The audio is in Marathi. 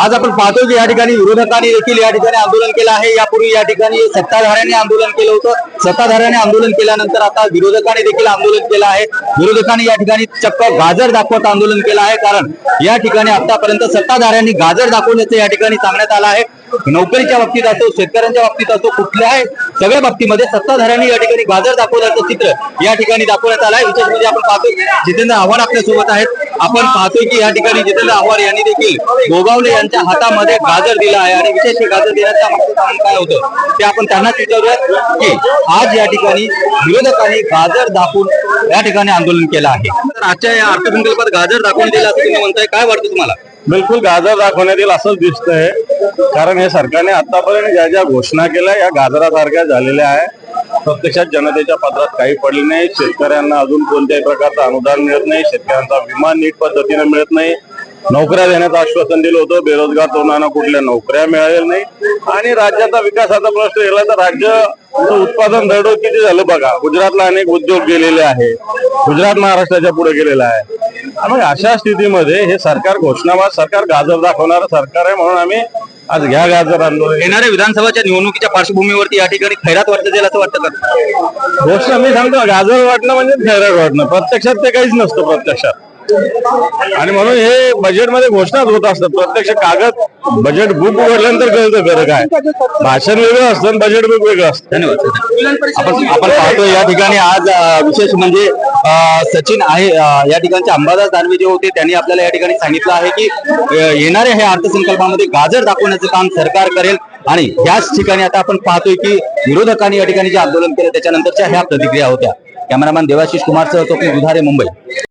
आज आपण पाहतो की या ठिकाणी विरोधकांनी देखील या ठिकाणी आंदोलन केलं आहे. यापूर्वी या ठिकाणी सत्ताधाऱ्यांनी आंदोलन केलं होतं. सत्ताधाऱ्याने आंदोलन केल्यानंतर आता विरोधकांनी देखील आंदोलन केलं आहे. विरोधकांनी या ठिकाणी चक्क गाजर दाखवत आंदोलन केलं आहे. कारण या ठिकाणी आतापर्यंत सत्ताधाऱ्यांनी गाजर दाखवण्याचं या ठिकाणी सांगण्यात आलं आहे. नोकरीच्या बाबतीत असो शेतकऱ्यांच्या बाबतीत असो कुठल्याही सगळ्या बाबतीमध्ये सत्ताधाऱ्यांनी या ठिकाणी गाजर दाखवण्याचं चित्र या ठिकाणी दाखवण्यात आलं आहे. विशेष म्हणजे आपण पाहतो जितेंद्र आव्हाड आपल्यासोबत आहेत. आपण पाहतोय की या ठिकाणी जितेंद्र आव्हाड यांनी देखील गोगावले यांच्या हातामध्ये गाजर दिला आहे आणि विशेष गाजर देण्याचं कारण काय होतं? ते आपण त्यांनाच विचारूयात की आज या ठिकाणी विरोधकांनी गाजर दाखवून या ठिकाणी आंदोलन केलं आहे. तर आजच्या या अर्थसंकल्पात गाजर दाखवून दिलं असं तुम्ही म्हणताय. काय वाटतं तुम्हाला? बिलकुल गाजर दाखवण्यात येईल असंच दिसतंय. कारण हे सरकारने आतापर्यंत ज्या ज्या घोषणा केल्या या गाजरासारख्या झालेल्या आहे. प्रत्यक्षात जनतेच्या पत्रात काही पडले नाही. शेतकऱ्यांना अजून कोणत्याही प्रकारचं अनुदान मिळत नाही. शेतकऱ्यांचा विमा नीट पद्धतीने मिळत नाही. नोकऱ्या देण्याचं आश्वासन दिलं होतं. बेरोजगार तरुणांना कुठल्या नोकऱ्या मिळालेल्या नाही. आणि राज्याचा विकासाचा प्रश्न गेला तर राज्य उत्पादन दरडो किती झालं बघा. गुजरातला अनेक उद्योग गेलेले आहे. गुजरात महाराष्ट्राच्या पुढे गेलेला आहे. मग अशा स्थितीमध्ये हे सरकार घोषणाबाद सरकार गाजर दाखवणारं सरकार आहे म्हणून आम्ही आज घ्या गाजर आंदोलन येणाऱ्या विधानसभाच्या निवडणुकीच्या पार्श्वभूमीवरती या ठिकाणी खैरात वाटतं जाईल असं वाटतं का? घोषणा मी सांगतो गाजर वाटणं म्हणजे खैराट वाटणं. प्रत्यक्षात ते काहीच नसतं प्रत्यक्षात. आणि म्हणून हे बजेटमध्ये घोषणाच होत असतात. प्रत्यक्ष कागद बजेट बुक उघडल्यानंतर कळतं खरं काय. भाषण वेगळं असतं बजेट बुक वेगळं असतं. धन्यवाद. आपण आपण पाहतो या ठिकाणी आज विशेष म्हणजे सचिन आहे या ठिकाणचे अंबादास दानवे जे होते त्यांनी आपल्याला या ठिकाणी सांगितलं आहे की येणाऱ्या ह्या अर्थसंकल्पामध्ये गाजर दाखवण्याचं काम सरकार करेल आणि याच ठिकाणी आता आपण पाहतोय की विरोधकांनी या ठिकाणी जे आंदोलन केलं त्याच्यानंतरच्या ह्या प्रतिक्रिया होत्या. कॅमेरामॅन देवाशिष कुमारसह स्वप्नील दुधारे मुंबई.